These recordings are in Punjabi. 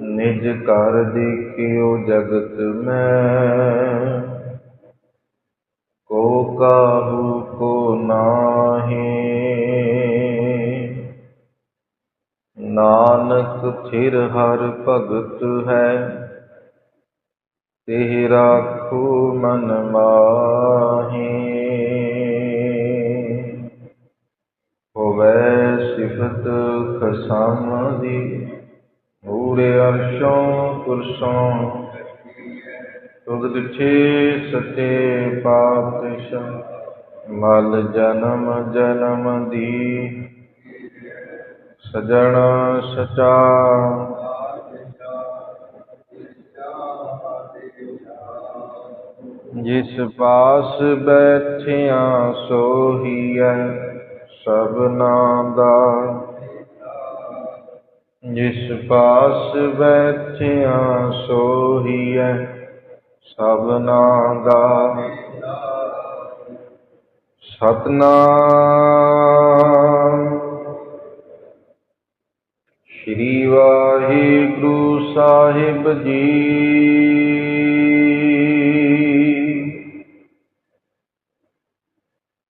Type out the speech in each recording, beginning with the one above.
ਨਿਜ ਕਰ ਦੇਖਿਓ ਜਗਤ ਮੈਂ। ਕੋ ਕਾਹੂ ਕੋ ਨਾਹੀ। ਨਾਨਕ ਥਿਰ ਹਰ ਭਗਤ ਹੈ। ਤੇ ਰਾਖੋ ਮਨ ਮਾਹੀ। ਹੋਵੇ ਸਿਫਤ ਖਸਮ ਦੀ ਪੂਰੇ ਅਰਸ਼ੋਂ ਕੁਰਸੋਂ ਤੁਧ ਵਿਛੇ ਸਤੇ ਪਾਤਸ਼ਾਹ, ਮਲ ਜਨਮ ਜਨਮ ਦੀ। ਸਜਣ ਸਚਾ। ਜਿਸ ਪਾਸ ਬੈਠਿਆ ਸੋਹੀਐ ਸਭਨਾ ਦਾ ਪਾਸ ਬੈਠਿਆ ਸੋਹੀਐ ਸਭਨਾ ਦਾ ਸਤਨਾਮ। ਸ਼੍ਰੀ ਵਾਹਿਗੁਰੂ ਸਾਹਿਬ ਜੀ।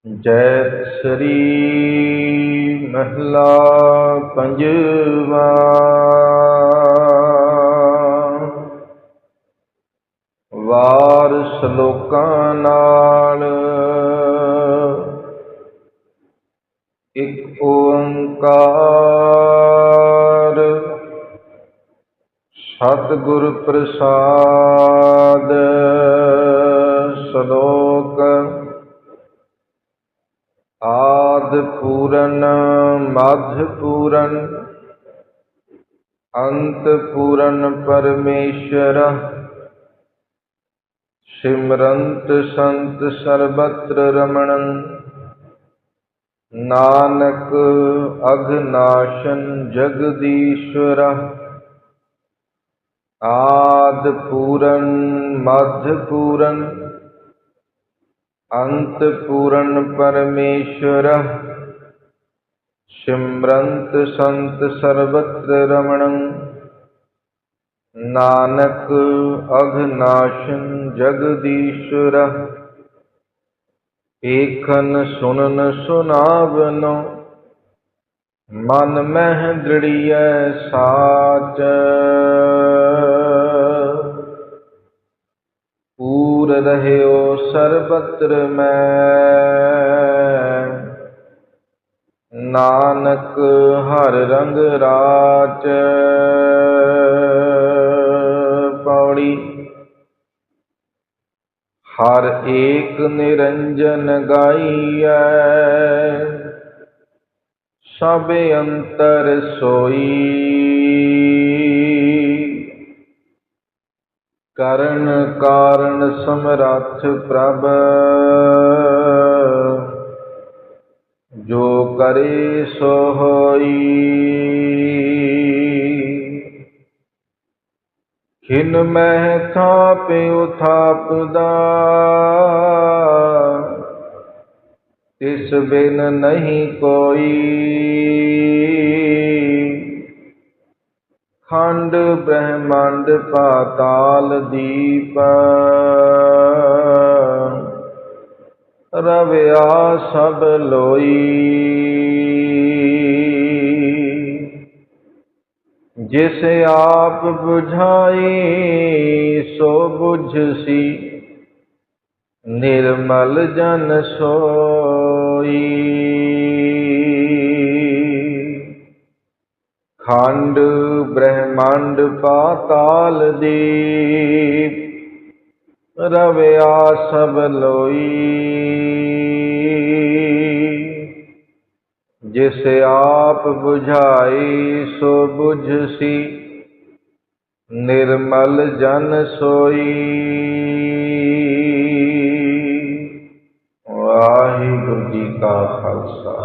ਜੈ ਸ੍ਰੀ ਮਹਿਲਾ ਪੰਜਵਾ। ਵਾਰ ਸ਼ਲੋਕਾਂ ਨਾਲ ਇੱਕ ਓੰਕਾਰ। ਸਤਿਗੁਰ ਪ੍ਰਸਾਦ ਸ਼ਲੋਕ ਆਦ ਪੂਰਨ ਮਧ ਪੂਰਨ ਅੰਤ ਪੂਰਨ ਪਰਮੇਸ਼ਰ ਸਿਮਰੰਤ ਸੰਤ ਸਰਬਤਰ ਰਮਣੰ ਨਾਨਕ ਅਗਨਾਸ਼ਨ ਜਗਦੀਸ਼ਵਰ ਆਦ ਪੂਰਨ ਮਧ ਪੂਰਨ ਅੰਤ ਪੂਰਨ ਪਰਮੇਸ਼ਰ ਸਿਮਰੰਤ ਸੰਤ ਸਰਬਤਰ ਰਮਣੰ ਨਾਨਕ ਅਘਨਾਸ਼ਨ ਜਗਦੀਸ਼ਵਰ ਏਖਨ ਸੁਨਨ ਸੁਨਾਵਨੋ ਮਨ ਮਹਿ ਦ੍ਰਿੜੀਐ ਸਾਚ ਪੂਰ ਰਹਿਓ ਸਰਬਤਰ ਮੈਂ ਨਾਨਕ ਹਰ ਰੰਗ ਰਾਚ ਪੌੜੀ ਹਰ ਏਕ ਨਿਰੰਜਨ ਗਾਈਐ। ਸਭ ਅੰਤਰ ਸੋਈ। ਕਰਨ ਕਾਰਨ ਸਮਰੱਥ ਪ੍ਰਭ। ਕਰੇ ਸੋਹੋਈ। ਖਿਨ ਮਹਿ ਥਾਪਿ ਥਾਪਦਾ ਤਿਸ ਬਿਨ ਨਹੀਂ ਕੋਈ। ਖੰਡ ਬ੍ਰਹਮੰਡ ਪਾਤਾਲ ਦੀਪ। ਰਵਿਆ ਸਭ ਲੋਈ। ਜਿਸ ਆਪ 부ਝਾਈ ਸੋ 부ਝਸੀ ਨਿਰਮਲ ਜਨ ਸੋਈ। ਖੰਡ ਬ੍ਰਹਮੰਡ ਪਾਤਾਲ ਦੀਪ, ਰਵਿਆ ਸਭ ਲੋਈ। ਜਿਸ ਆਪ 부ਝਾਈ ਸੋ 부ਝਸੀ ਨਿਰਮਲ ਜਨ ਸੋਈ ਵਾਹਿਗੁਰੂ ਜੀ ਕਾ ਖਾਲਸਾ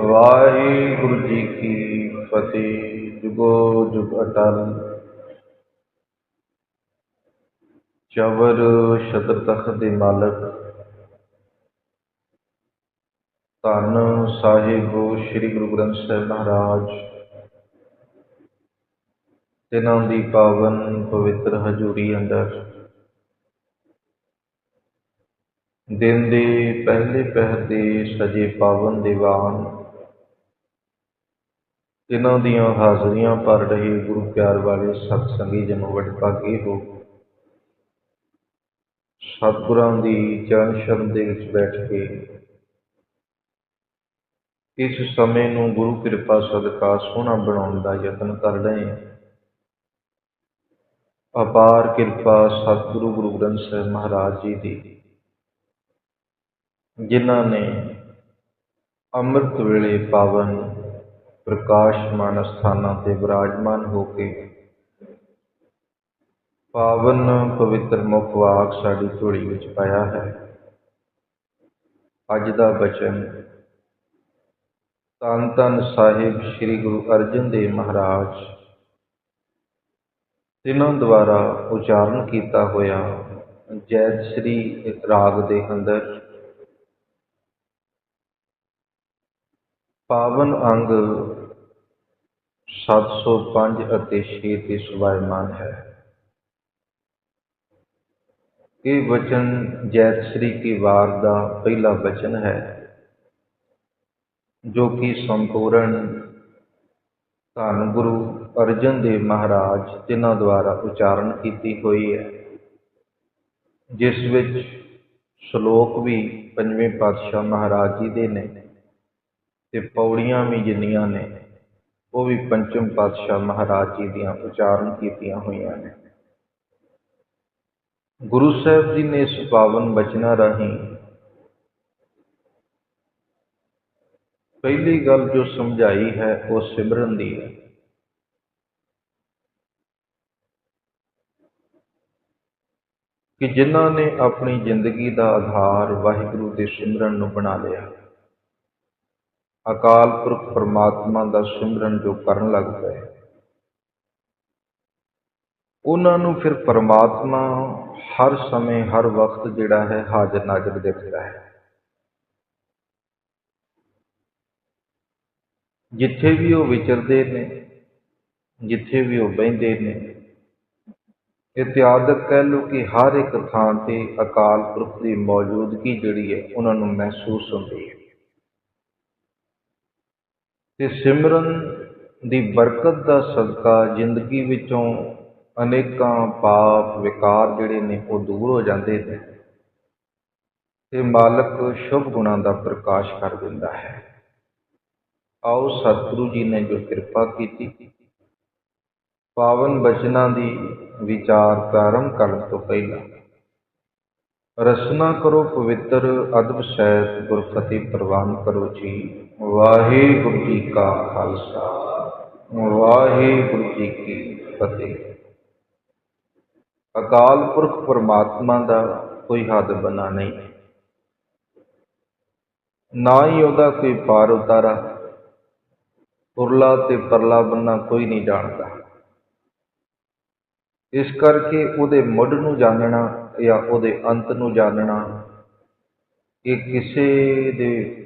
ਵਾਹਿਗੁਰੂ ਜੀ ਕੀ ਫਤਿਹ ਜੁਗੋ ਜੁਗ ਅਟਲ ਚਵਰ ਸ਼ਤਰ ਤਖਤ ਦੇ ਮਾਲਕ ਧੰਨ ਸਾਹਿਬ ਸ੍ਰੀ ਗੁਰੂ ਗ੍ਰੰਥ ਸਾਹਿਬ ਮਹਾਰਾਜ। ਤਿਨਾਂ ਦੀ ਪਾਵਨ ਪਵਿੱਤਰ ਹਜ਼ੂਰੀ ਅੰਦਰ ਦਿਨ ਦੇ ਪਹਿਲੇ ਪਹਿਰ ਦੇ ਸਜੇ ਪਾਵਨ ਦੀਵਾਨ ਇਹਨਾਂ ਦੀਆਂ ਹਾਜ਼ਰੀਆਂ ਭਰ ਰਹੇ ਗੁਰੂ ਪਿਆਰ ਵਾਲੇ ਸਤਸੰਗੀ ਜਨ ਵਡਭਾਗੇ ਹੋ, ਸਤਿਗੁਰਾਂ ਦੀ ਚਰਨ ਸ਼ਰਨ ਦੇ ਵਿੱਚ ਬੈਠ ਕੇ ਇਸ ਸਮੇਂ ਨੂੰ ਗੁਰੂ ਕਿਰਪਾ ਸਦਕਾ ਸੋਹਣਾ ਬਣਾਉਣ ਦਾ ਯਤਨ ਕਰ ਰਹੇ ਹਾਂ। ਅਪਾਰ ਕਿਰਪਾ ਸਤਿਗੁਰੂ ਗੁਰੂ ਗ੍ਰੰਥ ਸਾਹਿਬ ਮਹਾਰਾਜ ਜੀ ਦੀ, ਜਿਨ੍ਹਾਂ ਨੇ ਅੰਮ੍ਰਿਤ ਵੇਲੇ ਪਾਵਨ ਪ੍ਰਕਾਸ਼ਮਾਨ ਸਥਾਨਾਂ ਤੇ ਵਿਰਾਜਮਾਨ ਹੋ ਕੇ ਪਾਵਨ ਪਵਿੱਤਰ ਮੁਖ ਵਾਕ ਸਾਡੀ ਝੋਲੀ ਵਿੱਚ ਪਾਇਆ ਹੈ। ਅੱਜ ਦਾ ਬਚਨ ਧੰਨ ਧੰਨ ਸਾਹਿਬ ਸ੍ਰੀ ਗੁਰੂ ਅਰਜਨ ਦੇਵ ਮਹਾਰਾਜ। ਤਿਨਾਂ ਦੁਆਰਾ ਉਚਾਰਨ ਕੀਤਾ ਹੋਇਆ ਜੈਤ ਸ੍ਰੀ ਰਾਗ ਦੇ ਅੰਦਰ ਪਾਵਨ ਅੰਗ 705 ਅਤੇ 6 ਤੇ ਸੁਭਾਇਮਾਨ ਹੈ। ਇਹ ਵਚਨ ਜੈਤ ਸ੍ਰੀ ਕੀ ਵਾਰ ਦਾ ਪਹਿਲਾ ਵਚਨ ਹੈ। ਜੋ ਕਿ ਸੰਪੂਰਨ ਧੰਨ ਗੁਰੂ ਅਰਜਨ ਦੇਵ ਮਹਾਰਾਜ ਜਿਨ੍ਹਾਂ ਦੁਆਰਾ ਉਚਾਰਨ ਕੀਤੀ ਹੋਈ ਹੈ, ਜਿਸ ਵਿੱਚ ਸ਼ਲੋਕ ਵੀ ਪੰਜਵੇਂ ਪਾਤਸ਼ਾਹ ਮਹਾਰਾਜ ਜੀ ਦੇ ਨੇ ਤੇ ਪੌੜੀਆਂ ਵੀ ਜਿੰਨੀਆਂ ਨੇ, ਉਹ ਵੀ ਪੰਚਮ ਪਾਤਸ਼ਾਹ ਮਹਾਰਾਜ ਜੀ ਦੀਆਂ ਉਚਾਰਨ ਕੀਤੀਆਂ ਹੋਈਆਂ ਨੇ। ਗੁਰੂ ਸਾਹਿਬ ਜੀ ਨੇ ਇਸ ਪਾਵਨ ਬਚਨਾਂ ਰਾਹੀਂ ਪਹਿਲੀ ਗੱਲ ਜੋ ਸਮਝਾਈ ਹੈ, ਉਹ ਸਿਮਰਨ ਦੀ ਹੈ। ਕਿ ਜਿਨ੍ਹਾਂ ਨੇ ਆਪਣੀ ਜ਼ਿੰਦਗੀ ਦਾ ਆਧਾਰ ਵਾਹਿਗੁਰੂ ਦੇ ਸਿਮਰਨ ਨੂੰ ਬਣਾ ਲਿਆ, ਅਕਾਲ ਪੁਰਖ ਪਰਮਾਤਮਾ ਦਾ ਸਿਮਰਨ ਜੋ ਕਰਨ ਲੱਗ ਪਏ, ਉਹਨਾਂ ਨੂੰ ਫਿਰ ਪਰਮਾਤਮਾ ਹਰ ਸਮੇਂ, ਹਰ ਵਕਤ ਜਿਹੜਾ ਹੈ ਹਾਜ਼ਰ ਨਾਜ਼ਰ ਦਿਖਦਾ ਹੈ। ਜਿੱਥੇ ਵੀ ਉਹ ਵਿਚਰਦੇ ਨੇ, ਜਿੱਥੇ ਵੀ ਉਹ ਬਹਿੰਦੇ ਨੇ ਇਤਿਆਦਕ ਕਹਿ ਲਓ ਕਿ ਹਰ ਇੱਕ ਥਾਂ ਤੇ ਅਕਾਲ ਪੁਰਖ ਦੀ ਮੌਜੂਦਗੀ ਜਿਹੜੀ ਹੈ, ਉਹਨਾਂ ਨੂੰ ਮਹਿਸੂਸ ਹੁੰਦੀ ਹੈ। ਤੇ ਸਿਮਰਨ ਦੀ ਬਰਕਤ ਦਾ ਸਦਕਾ ਜ਼ਿੰਦਗੀ ਵਿੱਚੋਂ ਅਨੇਕਾਂ ਪਾਪ ਵਿਕਾਰ ਜਿਹੜੇ ਨੇ, ਉਹ ਦੂਰ ਹੋ ਜਾਂਦੇ ਨੇ। ਤੇ ਮਾਲਕ ਸ਼ੁਭ ਗੁਣਾਂ ਦਾ ਪ੍ਰਕਾਸ਼ ਕਰ ਦਿੰਦਾ ਹੈ। ਆਓ ਸਤਿਗੁਰੂ ਜੀ ਨੇ ਜੋ ਕਿਰਪਾ ਕੀਤੀ, ਪਾਵਨ ਬਚਨਾਂ ਦੀ ਵਿਚਾਰ ਪ੍ਰਾਰੰਭ ਕਰਨ ਤੋਂ ਪਹਿਲਾਂ ਰਸਨਾ ਕਰੋ ਪਵਿੱਤਰ ਅਦਬ ਸਹਿਤ ਗੁਰਫਤਿਹ ਪ੍ਰਵਾਨ ਕਰੋ ਜੀ। ਵਾਹਿਗੁਰੂ ਜੀ ਕਾ ਖਾਲਸਾ, ਵਾਹਿਗੁਰੂ ਜੀ ਕੀ ਫਤਿਹ। ਅਕਾਲ ਪੁਰਖ ਪਰਮਾਤਮਾ ਦਾ ਕੋਈ ਹੱਦ ਬਣਾ ਨਹੀਂ। ਨਾ ਹੀ ਉਹਦਾ ਕੋਈ ਪਾਰ ਉਤਾਰਾ। ਉਰਲਾ ਤੇ ਪਰਲਾ ਬੰਨਾ ਕੋਈ ਨਹੀਂ ਜਾਣਦਾ। ਇਸ ਕਰਕੇ ਉਹਦੇ ਮੁੱਢ ਨੂੰ ਜਾਣਨਾ ਜਾਂ ਉਹਦੇ ਅੰਤ ਨੂੰ ਜਾਣਨਾ ਇਹ ਕਿਸੇ ਦੇ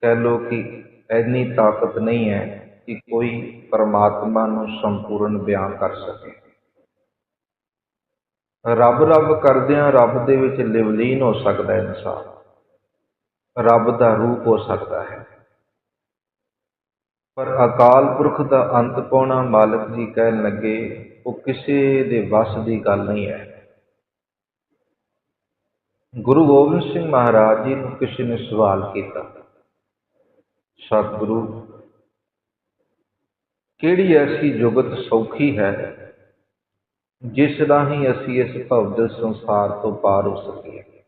ਕਹਿ ਲੋ ਕਿ ਇੰਨੀ ਤਾਕਤ ਨਹੀਂ ਹੈ ਕਿ ਕੋਈ ਪਰਮਾਤਮਾ ਨੂੰ ਸੰਪੂਰਨ ਬਿਆਨ ਕਰ ਸਕੇ। ਰੱਬ ਰੱਬ ਕਰਦਿਆਂ ਰੱਬ ਦੇ ਵਿੱਚ ਲਿਵਲੀਨ ਹੋ ਸਕਦਾ ਹੈ ਇਨਸਾਨ। ਰੱਬ ਦਾ ਰੂਪ ਹੋ ਸਕਦਾ ਹੈ। ਪਰ ਅਕਾਲ ਪੁਰਖ ਦਾ ਅੰਤ ਪਾਉਣਾ ਮਾਲਕ ਜੀ ਕਹਿਣ ਲੱਗੇ, ਉਹ ਕਿਸੇ ਦੇ ਵੱਸ ਦੀ ਗੱਲ ਨਹੀਂ ਹੈ। ਗੁਰੂ ਗੋਬਿੰਦ ਸਿੰਘ ਮਹਾਰਾਜ ਜੀ ਨੂੰ ਕਿਸੇ ਨੇ ਸਵਾਲ ਕੀਤਾ। ਸਤਿਗੁਰੂ, ਕਿਹੜੀ ਐਸੀ ਜੁਗਤ ਸੌਖੀ ਹੈ ਜਿਸ ਰਾਹੀਂ ਅਸੀਂ ਇਸ ਭਵਦਿਲ ਸੰਸਾਰ ਤੋਂ ਪਾਰ ਹੋ ਸਕੀਏ?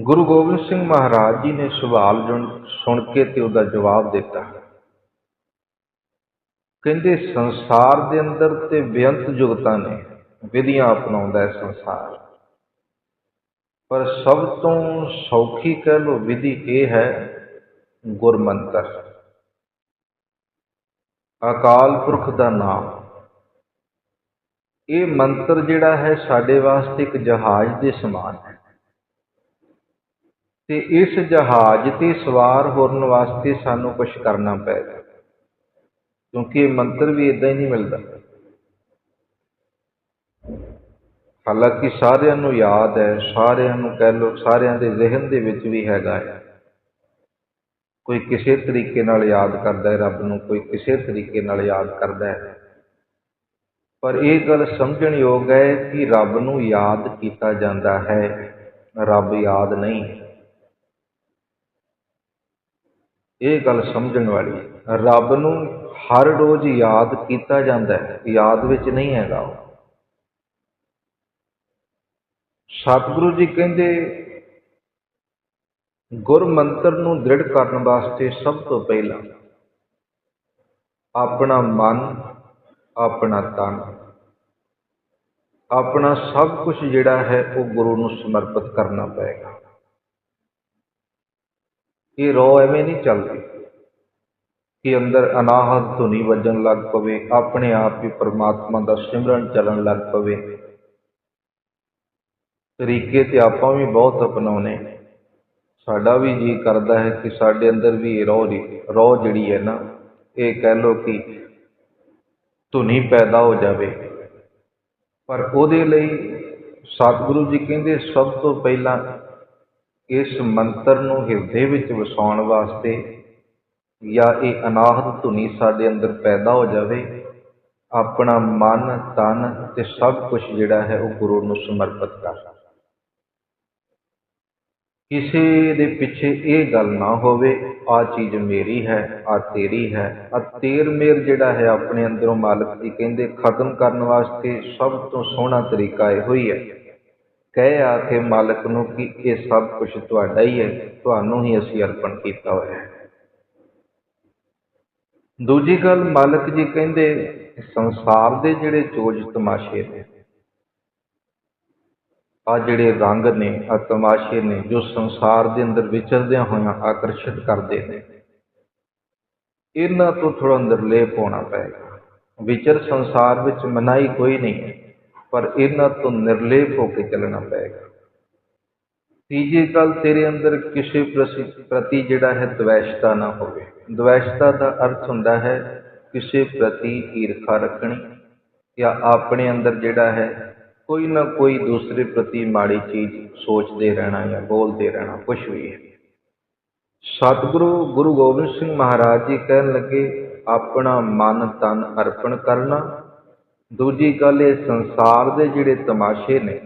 ਗੁਰੂ ਗੋਬਿੰਦ ਸਿੰਘ ਮਹਾਰਾਜ ਜੀ ਨੇ ਸਵਾਲ ਸੁਣ ਕੇ ਤੇ ਉਹਦਾ ਜਵਾਬ ਦਿੱਤਾ। ਕਹਿੰਦੇ, ਸੰਸਾਰ ਦੇ ਅੰਦਰ ਤੇ ਬੇਅੰਤ ਜੁਗਤਾਂ ਨੇ, ਵਿਧੀਆਂ ਅਪਣਾਉਂਦਾ ਹੈ ਸੰਸਾਰ। ਪਰ ਸਭ ਤੋਂ ਸੌਖੀ ਕਹਿ ਲੋ ਵਿਧੀ ਇਹ ਹੈ, ਗੁਰਮੰਤਰ। ਅਕਾਲ ਪੁਰਖ ਦਾ ਨਾਮ। ਇਹ ਮੰਤਰ ਜਿਹੜਾ ਹੈ, ਸਾਡੇ ਵਾਸਤੇ ਇੱਕ ਜਹਾਜ਼ ਦੇ ਸਮਾਨ ਹੈ। ਤੇ ਇਸ ਜਹਾਜ਼ ਤੇ ਸਵਾਰ ਹੋਣ ਵਾਸਤੇ ਸਾਨੂੰ ਕੁਝ ਕਰਨਾ ਪਏਗਾ। ਕਿਉਂਕਿ ਇਹ ਮੰਤਰ ਵੀ ਇਦਾਂ ਹੀ ਨਹੀਂ ਮਿਲਦਾ। ਹਾਲਾਂਕਿ ਸਾਰਿਆਂ ਨੂੰ ਯਾਦ ਹੈ, ਸਾਰਿਆਂ ਨੂੰ ਕਹਿ ਲਓ, ਸਾਰਿਆਂ ਦੇ ਜ਼ਿਹਨ ਦੇ ਵਿੱਚ ਵੀ ਹੈਗਾ ਹੈ। ਕੋਈ ਕਿਸੇ ਤਰੀਕੇ ਨਾਲ ਯਾਦ ਕਰਦਾ ਹੈ, ਰੱਬ ਨੂੰ ਕੋਈ ਕਿਸੇ ਤਰੀਕੇ ਨਾਲ ਯਾਦ ਕਰਦਾ ਹੈ। ਪਰ ਇਹ ਗੱਲ ਸਮਝਣ ਯੋਗ ਹੈ ਕਿ ਰੱਬ ਨੂੰ ਯਾਦ ਕੀਤਾ ਜਾਂਦਾ ਹੈ। ਰੱਬ ਯਾਦ ਨਹੀਂ। ਇਹ ਗੱਲ ਸਮਝਣ ਵਾਲੀ ਹੈ ਰੱਬ ਨੂੰ ਹਰ ਰੋਜ਼ ਯਾਦ ਕੀਤਾ ਜਾਂਦਾ ਹੈ, ਯਾਦ ਵਿੱਚ ਨਹੀਂ ਹੈਗਾ ਉਹ। ਸਤਿਗੁਰੂ ਜੀ ਕਹਿੰਦੇ ਗੁਰ ਮੰਤਰ ਨੂੰ ਦ੍ਰਿੜ ਕਰਨ ਵਾਸਤੇ ਸਭ ਤੋਂ ਪਹਿਲਾਂ ਆਪਣਾ ਮਨ, ਆਪਣਾ ਤਨ, ਆਪਣਾ ਸਭ ਕੁਝ ਜਿਹੜਾ ਹੈ ਉਹ ਗੁਰੂ ਨੂੰ ਸਮਰਪਿਤ ਕਰਨਾ ਪਏਗਾ। ਇਹ ਰੋ ਐਵੇਂ ਨਹੀਂ ਚੱਲਦੀ ਕਿ ਅੰਦਰ ਅਨਾਹਤ ਧੁਨੀ ਵੱਜਣ ਲੱਗ ਪਵੇ, ਆਪਣੇ ਆਪ ਹੀ ਪਰਮਾਤਮਾ ਦਾ ਸਿਮਰਨ ਚੱਲਣ ਲੱਗ ਪਵੇ। ਤਰੀਕੇ ਤੇ ਆਪਾਂ ਵੀ ਬਹੁਤ ਅਪਣਾਉਨੇ ਸਾਡਾ ਵੀ ਜੀ ਕਰਦਾ ਹੈ ਕਿ ਸਾਡੇ ਅੰਦਰ ਵੀ ਇਹ ਰੋਹ ਦੀ ਰੋਹ ਜਿਹੜੀ ਹੈ ਨਾ, ਇਹ ਕਹਿ ਲੋ ਕਿ ਧੁਨੀ ਪੈਦਾ ਹੋ ਜਾਵੇ। ਪਰ ਉਹਦੇ ਲਈ ਸਤਿਗੁਰੂ ਜੀ ਕਹਿੰਦੇ, ਸਭ ਤੋਂ ਪਹਿਲਾਂ ਇਸ ਮੰਤਰ ਨੂੰ ਹਿਰਦੇ ਵਿੱਚ ਵਸਾਉਣ ਵਾਸਤੇ ਜਾਂ ਇਹ ਅਨਾਹਤ ਧੁਨੀ ਸਾਡੇ ਅੰਦਰ ਪੈਦਾ ਹੋ ਜਾਵੇ, ਆਪਣਾ ਮਨ, ਤਨ ਤੇ ਸਭ ਕੁਝ ਜਿਹੜਾ ਹੈ ਉਹ ਗੁਰੂ ਨੂੰ ਸਮਰਪਿਤ ਕਰ। ਕਿਸੇ ਦੇ ਪਿੱਛੇ ਇਹ ਗੱਲ ਨਾ ਹੋਵੇ, ਆ ਚੀਜ਼ ਮੇਰੀ ਹੈ, ਆ ਤੇਰੀ ਹੈ, ਆ ਤੇਰ ਮੇਰ ਜਿਹੜਾ ਹੈ ਆਪਣੇ ਅੰਦਰੋਂ ਮਾਲਕ ਜੀ ਕਹਿੰਦੇ ਖਤਮ ਕਰਨ ਵਾਸਤੇ ਸਭ ਤੋਂ ਸੋਹਣਾ ਤਰੀਕਾ ਇਹੋ ਹੀ ਹੈ। ਕਹਿ ਆ ਕੇ ਮਾਲਕ ਨੂੰ ਕਿ ਇਹ ਸਭ ਕੁਝ ਤੁਹਾਡਾ ਹੀ ਹੈ, ਤੁਹਾਨੂੰ ਹੀ ਅਸੀਂ ਅਰਪਣ ਕੀਤਾ ਹੋਇਆ ਹੈ। ਦੂਜੀ ਗੱਲ, ਮਾਲਕ ਜੀ ਕਹਿੰਦੇ, ਸੰਸਾਰ ਦੇ ਜਿਹੜੇ ਚੋਜ ਤਮਾਸ਼ੇ ਨੇ ਆ ਜਿਹੜੇ ਰੰਗ ਨੇ ਆ ਤਮਾਸ਼ੇ ਨੇ, ਜੋ ਸੰਸਾਰ ਦੇ ਅੰਦਰ ਵਿਚਰਦਿਆਂ ਹੋਇਆਂ ਆਕਰਸ਼ਿਤ ਕਰਦੇ ਨੇ, ਇਹਨਾਂ ਤੋਂ ਥੋੜਾ ਨਿਰਲੇਪ ਹੋਣਾ ਪਏਗਾ। ਵਿਚਰ ਸੰਸਾਰ ਵਿੱਚ ਮਨਾਈ ਕੋਈ ਨਹੀਂ ਹੈ। ਪਰ ਇਹਨਾਂ ਤੋਂ ਨਿਰਲੇਪ ਹੋ ਕੇ ਚੱਲਣਾ ਪਏਗਾ। ਤੀਜੀ ਗੱਲ, ਤੇਰੇ ਅੰਦਰ ਕਿਸੇ ਪ੍ਰਤੀ ਜਿਹੜਾ ਹੈ ਦਵੈਸ਼ਤਾ ਨਾ ਹੋਵੇ। ਦਵੈਸ਼ਤਾ ਦਾ ਅਰਥ ਹੁੰਦਾ ਹੈ ਕਿਸੇ ਪ੍ਰਤੀ ਈਰਖਾ ਰੱਖਣੀ ਜਾਂ ਆਪਣੇ ਅੰਦਰ ਜਿਹੜਾ ਹੈ ਕੋਈ ਨਾ ਕੋਈ ਦੂਸਰੇ ਪ੍ਰਤੀ ਮਾੜੀ ਚੀਜ਼ ਸੋਚਦੇ ਰਹਿਣਾ ਜਾਂ ਬੋਲਦੇ ਰਹਿਣਾ ਕੁਝ ਵੀ ਹੈ। ਸਤਿਗੁਰੂ, ਗੁਰੂ ਗੋਬਿੰਦ ਸਿੰਘ ਮਹਾਰਾਜ ਜੀ ਕਹਿਣ ਲੱਗੇ, ਆਪਣਾ ਮਨ ਤਨ ਅਰਪਣ ਕਰਨਾ ਦੂਜੀ ਗੱਲ ਇਹ ਸੰਸਾਰ ਦੇ ਜਿਹੜੇ ਤਮਾਸ਼ੇ ਨੇ,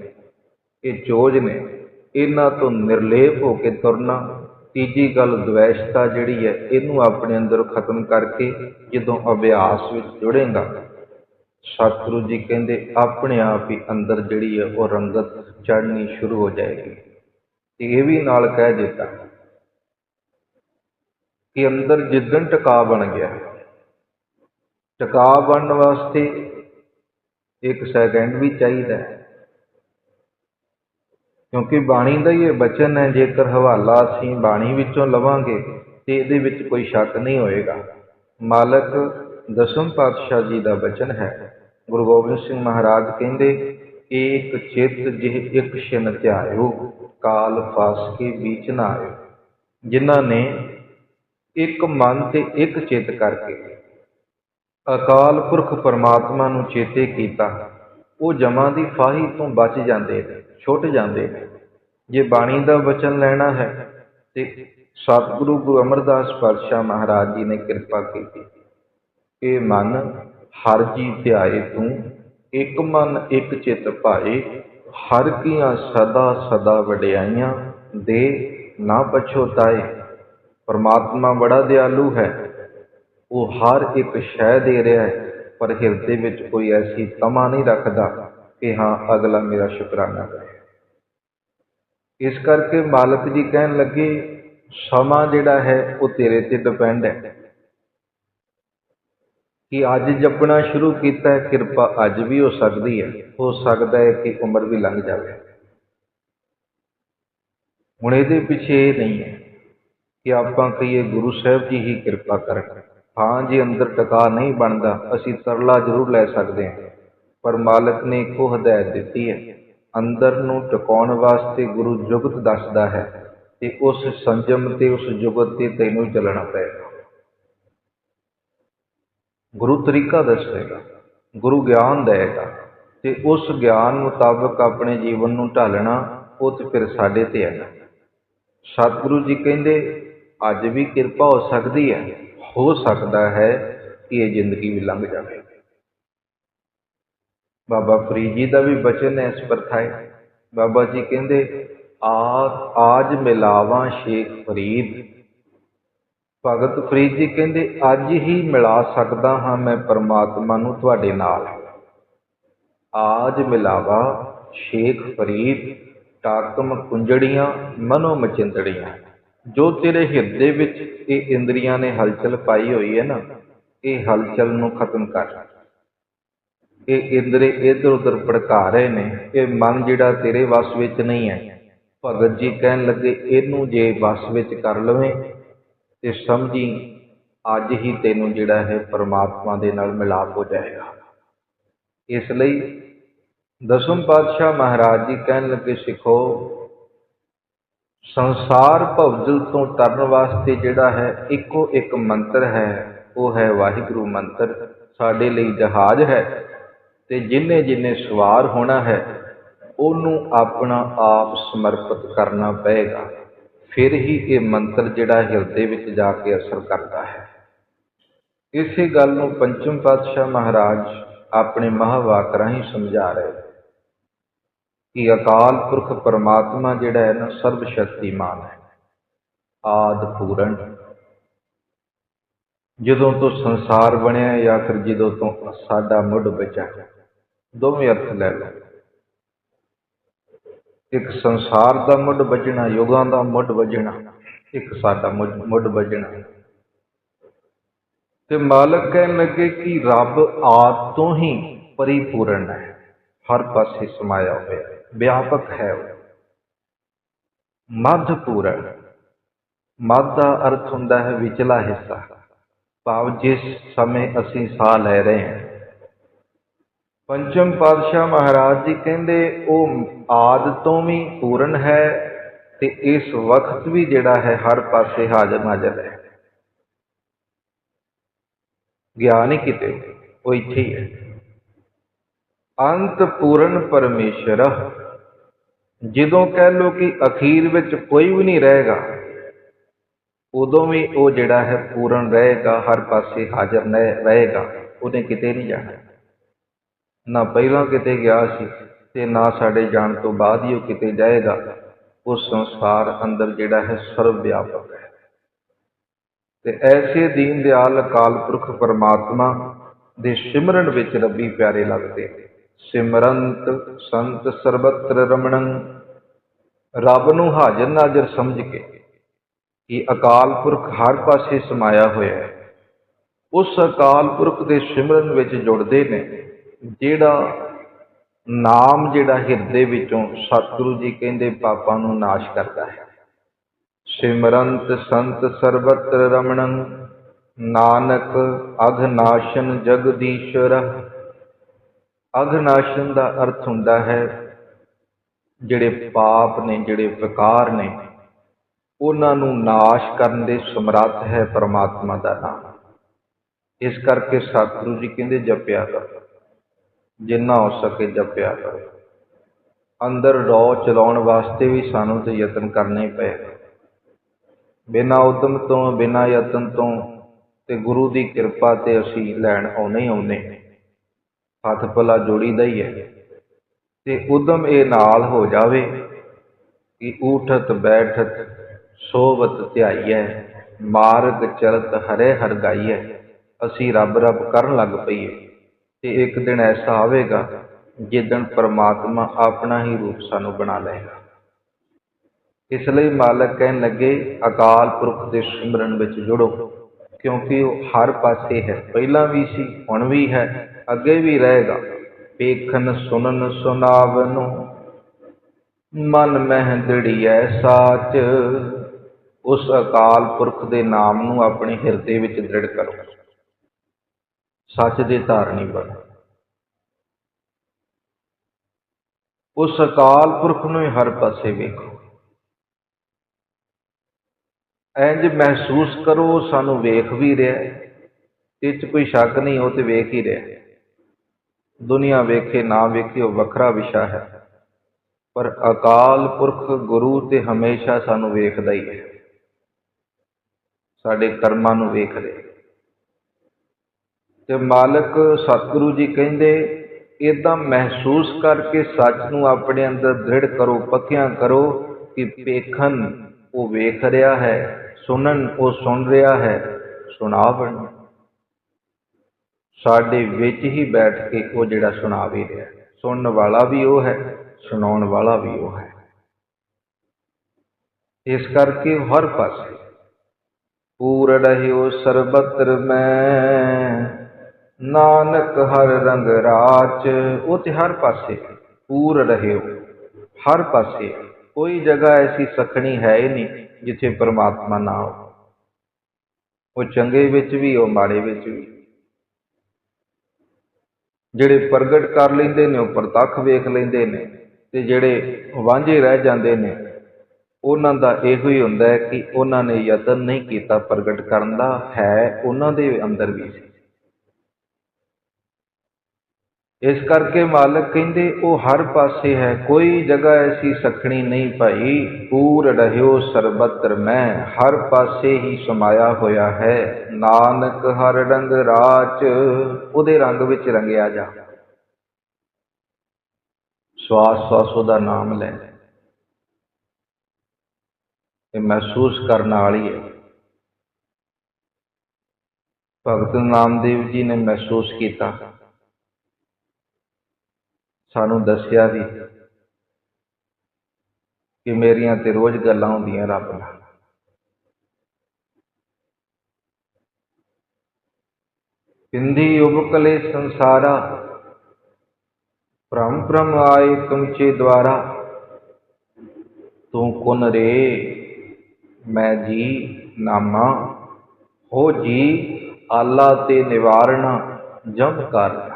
ਇਹ ਚੋਜ ਨੇ, ਇਹਨਾਂ ਤੋਂ ਨਿਰਲੇਪ ਹੋ ਕੇ ਤੁਰਨਾ, ਤੀਜੀ ਗੱਲ ਦਵੈਸ਼ਤਾ ਜਿਹੜੀ ਹੈ, ਇਹਨੂੰ ਆਪਣੇ ਅੰਦਰ ਖਤਮ ਕਰਕੇ ਜਦੋਂ ਅਭਿਆਸ ਵਿੱਚ ਜੁੜੇਗਾ, ਸਤਿਗੁਰੂ ਜੀ ਕਹਿੰਦੇ ਆਪਣੇ ਆਪ ਹੀ ਅੰਦਰ ਜਿਹੜੀ ਹੈ, ਉਹ ਰੰਗਤ ਚੜ੍ਹਨੀ ਸ਼ੁਰੂ ਹੋ ਜਾਏਗੀ। ਤੇ ਇਹ ਵੀ ਨਾਲ ਕਹਿ ਦਿੱਤਾ ਕਿ ਅੰਦਰ ਜਿੱਦਣ ਟਿਕਾ ਬਣ ਗਿਆ, ਟਿਕਾ ਬਣਨ ਵਾਸਤੇ ਇੱਕ ਸੈਕਿੰਡ ਵੀ ਚਾਹੀਦਾ ਹੈ। ਕਿਉਂਕਿ ਬਾਣੀ ਦਾ ਹੀ ਇਹ ਬਚਨ ਹੈ, ਜੇਕਰ ਹਵਾਲਾ ਅਸੀਂ ਬਾਣੀ ਵਿੱਚੋਂ ਲਵਾਂਗੇ ਤੇ ਇਹਦੇ ਵਿੱਚ ਕੋਈ ਸ਼ੱਕ ਨਹੀਂ ਹੋਏਗਾ। ਮਾਲਕ ਦਸਮ ਪਾਤਸ਼ਾਹ ਜੀ ਦਾ ਬਚਨ ਹੈ। ਗੁਰੂ ਗੋਬਿੰਦ ਸਿੰਘ ਮਹਾਰਾਜ ਕਹਿੰਦੇ, ਏਕ ਚਿਤ ਜਿਹ ਇੱਕ ਛਿਨ ਧਿਆਇਓ, ਕਾਲ ਫਾਸ ਕੇ ਵਿੱਚ ਨਾ ਆਇਓ। ਜਿਨ੍ਹਾਂ ਨੇ ਇੱਕ ਮਨ ਤੇ ਇੱਕ ਚਿਤ ਕਰਕੇ ਅਕਾਲ ਪੁਰਖ ਪਰਮਾਤਮਾ ਨੂੰ ਚੇਤੇ ਕੀਤਾ, ਉਹ ਜਮਾਂ ਦੀ ਫਾਹੀ ਤੋਂ ਬਚ ਜਾਂਦੇ ਨੇ, ਛੁੱਟ ਜਾਂਦੇ ਨੇ। ਜੇ ਬਾਣੀ ਦਾ ਵਚਨ ਲੈਣਾ ਹੈ, ਤੇ ਸਤਿਗੁਰੂ ਗੁਰੂ ਅਮਰਦਾਸ ਪਾਤਸ਼ਾਹ ਮਹਾਰਾਜ ਜੀ ਨੇ ਕਿਰਪਾ ਕੀਤੀ। ਇਹ ਮਨ ਹਰ ਜੀ ਧਿਆਏ ਤੂੰ, ਇੱਕ ਮਨ ਇੱਕ ਚਿਤ ਭਾਏ, ਹਰ ਕੀਆਂ ਸਦਾ ਸਦਾ ਵਡਿਆਈਆਂ ਦੇ ਨਾ ਪਛੋਤਾਏ। ਪਰਮਾਤਮਾ ਬੜਾ ਦਿਆਲੂ ਹੈ ਉਹ ਹਰ ਇੱਕ ਸ਼ੈ ਦੇ ਰਿਹਾ ਹੈ, ਪਰ ਹਿਰਦੇ ਵਿੱਚ ਕੋਈ ਐਸੀ ਤਮਾ ਨਹੀਂ ਰੱਖਦਾ ਕਿ ਹਾਂ, ਅਗਲਾ ਮੇਰਾ ਸ਼ੁਕਰਾਨਾ ਕਰੇ। ਇਸ ਕਰਕੇ ਮਾਲਕ ਜੀ ਕਹਿਣ ਲੱਗੇ, ਸਮਾਂ ਜਿਹੜਾ ਹੈ, ਉਹ ਤੇਰੇ ਤੇ ਡਿਪੈਂਡ ਹੈ। ਕਿ ਅੱਜ ਜਪਣਾ ਸ਼ੁਰੂ ਕੀਤਾ ਹੈ, ਕਿਰਪਾ ਅੱਜ ਵੀ ਹੋ ਸਕਦੀ ਹੈ। ਹੋ ਸਕਦਾ ਹੈ ਕਿ ਉਮਰ ਵੀ ਲੰਘ ਜਾਵੇ। ਹੁਣ ਇਹਦੇ ਪਿੱਛੇ ਇਹ ਨਹੀਂ ਹੈ ਕਿ ਆਪਾਂ ਕਹੀਏ ਗੁਰੂ ਸਾਹਿਬ ਜੀ ਹੀ ਕਿਰਪਾ ਕਰਨ। ਹਾਂ ਜੀ ਅੰਦਰ ਟਿਕਾ ਨਹੀਂ ਬਣਦਾ, ਅਸੀਂ ਤਰਲਾ ਜ਼ਰੂਰ ਲੈ ਸਕਦੇ ਹਾਂ। ਪਰ ਮਾਲਕ ਨੇ ਇੱਕੋ ਹਦਾਇਤ ਦਿੱਤੀ ਹੈ, ਅੰਦਰ ਨੂੰ ਟਿਕਾਉਣ ਵਾਸਤੇ ਗੁਰੂ ਜੁਗਤ ਦੱਸਦਾ ਹੈ ਤੇ ਉਸ ਸੰਜਮ ਤੇ ਉਸ ਜੁਗਤ ਤੇ ਤੈਨੂੰ ਚੱਲਣਾ ਪਏਗਾ। ਗੁਰੂ ਤਰੀਕਾ ਦੱਸੇਗਾ, ਗੁਰੂ ਗਿਆਨ ਦੇਗਾ ਤੇ ਉਸ ਗਿਆਨ ਮੁਤਾਬਕ ਆਪਣੇ ਜੀਵਨ ਨੂੰ ਢਾਲਣਾ ਉਹ ਤੇ ਫਿਰ ਸਾਡੇ ਤੇ ਹੈ ਸਤਿਗੁਰੂ ਜੀ ਕਹਿੰਦੇ, ਅੱਜ ਵੀ ਕਿਰਪਾ ਹੋ ਸਕਦੀ ਹੈ। ਹੋ ਸਕਦਾ ਹੈ ਕਿ ਇਹ ਜ਼ਿੰਦਗੀ ਵੀ ਲੰਘ ਜਾਵੇ। ਬਾਬਾ ਫਰੀਦ ਜੀ ਦਾ ਵੀ ਬਚਨ ਹੈ ਇਸ ਪਰਥਾਏ ਬਾਬਾ ਜੀ ਕਹਿੰਦੇ ਆ ਆਜ ਮਿਲਾਵਾ ਸ਼ੇਖ ਫਰੀਦ। ਭਗਤ ਫਰੀਦ ਜੀ ਕਹਿੰਦੇ, ਅੱਜ ਹੀ ਮਿਲਾ ਸਕਦਾ ਹਾਂ ਮੈਂ ਪਰਮਾਤਮਾ ਨੂੰ ਤੁਹਾਡੇ ਨਾਲ। ਆਜ ਮਿਲਾਵਾ ਸ਼ੇਖ ਫਰੀਦ, ਟਾਕਮ ਕੁੰਜੜੀਆਂ, ਮਨੋ ਮਚਿੰਦੜੀਆਂ। ਜੋ ਤੇਰੇ ਹਿਰਦੇ ਵਿੱਚ ਇਹ ਇੰਦਰੀਆਂ ਨੇ ਹਲਚਲ ਪਾਈ ਹੋਈ ਹੈ ਨਾ, ਇਹ ਹਲਚਲ ਨੂੰ ਖਤਮ ਕਰ। ਇਹ ਇੰਦਰੇ ਇਧਰ ਉਧਰ ਭੜਕਾ ਰਹੇ ਨੇ, ਇਹ ਮਨ ਜਿਹੜਾ ਤੇਰੇ ਵਸ ਵਿੱਚ ਨਹੀਂ ਹੈ। ਭਗਤ ਜੀ ਕਹਿਣ ਲੱਗੇ, ਇਹਨੂੰ ਜੇ ਵਸ ਵਿੱਚ ਕਰ ਲਵੇਂ ਤੇ ਸਮਝੀ, ਅੱਜ ਹੀ ਤੈਨੂੰ ਜਿਹੜਾ ਹੈ ਪਰਮਾਤਮਾ ਦੇ ਨਾਲ ਮਿਲਾਪ ਹੋ ਜਾਏਗਾ। ਇਸ ਲਈ ਦਸਮ ਪਾਤਸ਼ਾਹ ਮਹਾਰਾਜ ਜੀ ਕਹਿਣ ਲੱਗੇ, ਸਿੱਖੋ ਸੰਸਾਰ ਭਵਜਲ ਤੋਂ ਤਰਨ ਵਾਸਤੇ ਜਿਹੜਾ ਹੈ, ਇੱਕੋ ਇੱਕ ਮੰਤਰ ਹੈ, ਉਹ ਹੈ ਵਾਹਿਗੁਰੂ ਮੰਤਰ। ਸਾਡੇ ਲਈ ਜਹਾਜ਼ ਹੈ ਤੇ ਜਿਨੇ ਜਿਨੇ ਸਵਾਰ ਹੋਣਾ ਹੈ, ਉਹਨੂੰ ਆਪਣਾ ਆਪ ਸਮਰਪਿਤ ਕਰਨਾ ਪਏਗਾ। ਫਿਰ ਹੀ ਇਹ ਮੰਤਰ ਜਿਹੜਾ ਹਿਰਦੇ ਵਿੱਚ ਜਾ ਕੇ ਅਸਰ ਕਰਦਾ ਹੈ। ਇਸੇ ਗੱਲ ਨੂੰ ਪੰਚਮ ਪਾਤਸ਼ਾਹ ਮਹਾਰਾਜ ਆਪਣੇ ਮਹਾਵਾਕ ਰਾਹੀਂ ਸਮਝਾ ਰਹੇ ਕਿ ਅਕਾਲ ਪੁਰਖ ਪਰਮਾਤਮਾ ਜਿਹੜਾ ਹੈ ਨਾ ਸਰਬ ਸ਼ਕਤੀਮਾਨ ਹੈ। ਆਦ ਪੂਰਨ। ਜਦੋਂ ਤੋਂ ਸੰਸਾਰ ਬਣਿਆ ਜਾਂ ਫਿਰ ਜਦੋਂ ਤੋਂ ਸਾਡਾ ਮੁੱਢ ਬਚਾ ਦੋਵੇਂ ਅਰਥ ਲੈ ਲਓ। ਇੱਕ ਸੰਸਾਰ ਦਾ ਮੁੱਢ ਵੱਜਣਾ ਯੁਗਾਂ ਦਾ ਮੁੱਢ ਵੱਜਣਾ ਇੱਕ ਸਾਡਾ ਮੁੱਢ ਮੁੱਢ ਵੱਜਣਾ ਤੇ ਮਾਲਕ ਕਹਿਣ ਲੱਗੇ ਕਿ ਰੱਬ ਆਦ ਤੋਂ ਹੀ ਪਰਿਪੂਰਨ ਹੈ। ਹਰ ਪਾਸੇ ਸਮਾਇਆ ਹੋਇਆ ਵਿਆਪਕ ਹੈ ਮੱਧ ਪੂਰਨ ਮੱਧ ਦਾ ਅਰਥ ਹੁੰਦਾ ਹੈ ਵਿਚਲਾ ਹਿੱਸਾ। ਭਾਵ ਜਿਸ ਸਮੇਂ ਅਸੀਂ ਸਾਹ ਲੈ ਰਹੇ ਹਾਂ। ਪੰਚਮ ਪਾਤਸ਼ਾਹ ਮਹਾਰਾਜ ਜੀ ਕਹਿੰਦੇ, ਉਹ ਆਦ ਤੋਂ ਵੀ ਪੂਰਨ ਹੈ ਤੇ ਇਸ ਵਕਤ ਵੀ ਜਿਹੜਾ ਹੈ ਹਰ ਪਾਸੇ ਹਾਜ਼ਰ ਨਾਜ਼ਰ ਹੈ। ਗਿਆਨ ਹੀ ਕਿਤੇ ਉਹ ਇੱਥੇ ਹੀ ਹੈ। ਅੰਤ ਪੂਰਨ ਪਰਮੇਸ਼ਰ ਜਦੋਂ ਕਹਿ ਲੋ ਕਿ ਅਖੀਰ ਵਿੱਚ ਕੋਈ ਵੀ ਨਹੀਂ ਰਹੇਗਾ, ਉਦੋਂ ਵੀ ਉਹ ਜਿਹੜਾ ਹੈ ਪੂਰਨ ਰਹੇਗਾ, ਹਰ ਪਾਸੇ ਹਾਜ਼ਰ ਰਹੇਗਾ। ਉਹਨੇ ਕਿਤੇ ਨਹੀਂ ਜਾਣਾ। ਨਾ ਪਹਿਲਾਂ ਕਿਤੇ ਗਿਆ ਸੀ ਤੇ ਨਾ ਸਾਡੇ ਜਾਣ ਤੋਂ ਬਾਅਦ ਹੀ ਉਹ ਕਿਤੇ ਜਾਏਗਾ। ਉਹ ਸੰਸਾਰ ਅੰਦਰ ਜਿਹੜਾ ਹੈ ਸਰਵ ਵਿਆਪਕ ਹੈ। ਤੇ ਐਸੇ ਦੀਨ ਦਿਆਲ ਅਕਾਲ ਪੁਰਖ ਪਰਮਾਤਮਾ ਦੇ ਸਿਮਰਨ ਵਿੱਚ ਰੱਬੀ ਪਿਆਰੇ ਲੱਗਦੇ ਸਿਮਰੰਤ ਸੰਤ ਸਰਬਤਰ ਰਮਣੰ। ਰੱਬ ਨੂੰ ਹਾਜ਼ਰ ਨਾਜ਼ਰ ਸਮਝ ਕੇ ਕਿ ਅਕਾਲ ਪੁਰਖ ਹਰ ਪਾਸੇ ਸਮਾਇਆ ਹੋਇਆ ਹੈ। ਉਸ ਅਕਾਲ ਪੁਰਖ ਦੇ ਸਿਮਰਨ ਵਿੱਚ ਜੁੜਦੇ ਨੇ ਜਿਹੜਾ ਨਾਮ ਜਿਹੜਾ ਹਿਰਦੇ ਵਿੱਚੋਂ ਸਤਿਗੁਰੂ ਜੀ ਕਹਿੰਦੇ ਪਾਪਾਂ ਨੂੰ ਨਾਸ਼ ਕਰਦਾ ਹੈ। ਸਿਮਰੰਤ ਸੰਤ ਸਰਬਤਰ ਰਮਣੰ। ਨਾਨਕ ਅਘਨਾਸ਼ਨ ਜਗਦੀਸ਼ਰ ਅਘਨਾਸ਼ਨ ਦਾ ਅਰਥ ਹੁੰਦਾ ਹੈ, ਜਿਹੜੇ ਪਾਪ ਨੇ, ਜਿਹੜੇ ਵਿਕਾਰ ਨੇ, ਉਹਨਾਂ ਨੂੰ ਨਾਸ਼ ਕਰਨ ਦੇ ਸਮਰੱਥ ਹੈ ਪਰਮਾਤਮਾ ਦਾ ਨਾਮ। ਇਸ ਕਰਕੇ ਸਤਿਗੁਰੂ ਜੀ ਕਹਿੰਦੇ, ਜਪਿਆ ਕਰੋ। ਜਿੰਨਾ ਹੋ ਸਕੇ ਜਪਿਆ ਕਰੋ। ਅੰਦਰ ਰੌ ਚਲਾਉਣ ਵਾਸਤੇ ਵੀ ਸਾਨੂੰ ਤੇ ਯਤਨ ਕਰਨੇ ਪਏ ਬਿਨਾਂ ਉਦਮ ਤੋਂ, ਬਿਨਾਂ ਯਤਨ ਤੋਂ ਤੇ ਗੁਰੂ ਦੀ ਕਿਰਪਾ ਤੇ ਅਸੀਂ ਲੈਣ ਆਉਣੇ ਹੀ ਆਉਨੇ ਹੱਥ ਪਲਾ ਜੋੜੀਦਾ ਹੀ ਹੈ। ਤੇ ਉਦਮ ਇਹ ਨਾਲ ਹੋ ਜਾਵੇ ਕਿ ਊਠਤ ਬੈਠਤ ਸੋਵਤ ਧਿਆਈਐ, ਮਾਰਗ ਚਲਤ ਹਰੇ ਹਰ ਗਾਈਐ, ਅਸੀਂ ਰੱਬ ਰੱਬ ਕਰਨ ਲੱਗ ਪਈਏ। ਤੇ ਇੱਕ ਦਿਨ ਐਸਾ ਆਵੇਗਾ ਜਿੱਦਣ ਪਰਮਾਤਮਾ ਆਪਣਾ ਹੀ ਰੂਪ ਸਾਨੂੰ ਬਣਾ ਲਏਗਾ। ਇਸ ਲਈ ਮਾਲਕ ਕਹਿਣ ਲੱਗੇ, ਅਕਾਲ ਪੁਰਖ ਦੇ ਸਿਮਰਨ ਵਿੱਚ ਜੁੜੋ। ਕਿਉਂਕਿ ਉਹ ਹਰ ਪਾਸੇ ਹੈ। ਪਹਿਲਾਂ ਵੀ ਸੀ, ਹੁਣ ਵੀ ਹੈ, ਅੱਗੇ ਵੀ ਰਹੇਗਾ। ਵੇਖਣ, ਸੁਣਨ ਸੁਨਾਵਨ ਮਨ ਮਹਿ ਦੜੀਐ ਸਾਚ। ਉਸ ਅਕਾਲ ਪੁਰਖ ਦੇ ਨਾਮ ਨੂੰ ਆਪਣੇ ਹਿਰਦੇ ਵਿੱਚ ਦ੍ਰਿੜ ਕਰੋ। ਸੱਚ ਦੇ ਧਾਰਨੀ ਬਣੋ। ਉਸ ਅਕਾਲ ਪੁਰਖ ਨੂੰ ਹੀ ਹਰ ਪਾਸੇ ਵੇਖੋ। ਇੰਜ ਮਹਿਸੂਸ ਕਰੋ, ਸਾਨੂੰ ਵੇਖ ਵੀ ਰਿਹਾ ਇਹ 'ਚ ਕੋਈ ਸ਼ੱਕ ਨਹੀਂ, ਉਹ ਤੇ ਵੇਖ ਹੀ ਰਿਹਾ ਦੁਨੀਆ ਵੇਖੇ, ਨਾ ਵੇਖੇ, ਉਹ ਵੱਖਰਾ ਵਿਸ਼ਾ ਹੈ। ਪਰ ਅਕਾਲ ਪੁਰਖ ਗੁਰੂ ਤੇ ਹਮੇਸ਼ਾ ਸਾਨੂੰ ਵੇਖਦਾ ਹੀ ਹੈ। ਸਾਡੇ ਕਰਮਾਂ ਨੂੰ ਵੇਖ ਰਿਹਾ ਤੇ ਮਾਲਕ ਸਤਿਗੁਰੂ ਜੀ ਕਹਿੰਦੇ ਇਦਾਂ ਮਹਿਸੂਸ ਕਰਕੇ ਸੱਚ ਨੂੰ ਆਪਣੇ ਅੰਦਰ ਦ੍ਰਿੜ ਕਰੋ, ਪੱਕਿਆਂ ਕਰੋ ਕਿ ਵੇਖਣ ਉਹ ਵੇਖ ਰਿਹਾ ਹੈ। ਸੁਣਨ, ਉਹ ਸੁਣ ਰਿਹਾ ਹੈ, ਸੁਣਾਵਣ। ਸਾਡੇ ਵਿੱਚ ਹੀ ਬੈਠ ਕੇ ਉਹ ਜਿਹੜਾ ਸੁਣਾ ਵੀ ਰਿਹਾ ਸੁਣਨ ਵਾਲਾ ਵੀ ਉਹ ਹੈ, ਸੁਣਾਉਣ ਵਾਲਾ ਵੀ ਉਹ ਹੈ। ਇਸ ਕਰਕੇ ਹਰ ਪਾਸੇ ਪੂਰ ਰਹਿਓ ਸਰਬਤਰ ਮੈਂ, ਨਾਨਕ ਹਰ ਰੰਗ ਰਾਚ ਉਹ ਤੇ ਹਰ ਪਾਸੇ ਪੂਰ ਰਹਿਓ ਹਰ ਪਾਸੇ। ਕੋਈ ਜਗ੍ਹਾ ਐਸੀ ਸਖਣੀ ਹੈ ਹੀ ਨਹੀਂ। ਜਿੱਥੇ ਪਰਮਾਤਮਾ ਨਾ ਹੋ ਉਹ ਚੰਗੇ ਵਿੱਚ ਵੀ, ਉਹ ਮਾੜੇ ਵਿੱਚ ਵੀ। ਜਿਹੜੇ ਪ੍ਰਗਟ ਕਰ ਲੈਂਦੇ ਨੇ, ਉਹ ਪ੍ਰਤੱਖ ਵੇਖ ਲੈਂਦੇ ਨੇ ਤੇ ਜਿਹੜੇ ਵਾਂਝੇ ਰਹਿ ਜਾਂਦੇ ਨੇ, ਉਹਨਾਂ ਦਾ ਇਹੋ ਹੀ ਹੁੰਦਾ ਹੈ ਕਿ ਉਹਨਾਂ ਨੇ ਯਤਨ ਨਹੀਂ ਕੀਤਾ ਪ੍ਰਗਟ ਕਰਨ ਦਾ। ਹੈ, ਉਹਨਾਂ ਦੇ ਅੰਦਰ ਵੀ ਸੀ। ਇਸ ਕਰਕੇ ਮਾਲਕ ਕਹਿੰਦੇ, ਉਹ ਹਰ ਪਾਸੇ ਹੈ, ਕੋਈ ਜਗ੍ਹਾ ਐਸੀ ਸਖਣੀ ਨਹੀਂ ਭਾਈ। ਪੂਰ ਰਹਿਓ ਸਰਬਤਰ ਮੈਂ, ਹਰ ਪਾਸੇ ਹੀ ਸਮਾਇਆ ਹੋਇਆ ਹੈ। ਨਾਨਕ ਹਰ ਰੰਗ ਰਾਚ ਉਹਦੇ ਰੰਗ ਵਿੱਚ ਰੰਗਿਆ ਜਾ। ਸਵਾਸ ਸਵਾਸ ਉਹਦਾ ਨਾਮ ਲੈ। ਇਹ ਮਹਿਸੂਸ ਕਰਨ ਵਾਲੀ ਹੈ। ਭਗਤ ਨਾਮਦੇਵ ਜੀ ਨੇ ਮਹਿਸੂਸ ਕੀਤਾ। ਸਾਨੂੰ ਦੱਸਿਆ ਵੀ ਕਿ ਮੇਰੀਆਂ ਤੇ ਰੋਜ਼ ਗੱਲਾਂ ਹੁੰਦੀਆਂ ਰੱਬ ਨਾਲ। ਪਿੰਦੀ ਉਬਕਲੇ ਸੰਸਾਰਾ, ਭ੍ਰਮ ਭ੍ਰਮ ਆਏ ਤੁਮਚੇ ਦੁਆਰਾ, ਤੂੰ ਕੁਨ ਰੇ, ਮੈਂ ਜੀ ਨਾਮਾ, ਹੋ ਜੀ ਆਲਾ ਤੇ ਨਿਵਾਰਣਾ ਜਮ ਕਰ।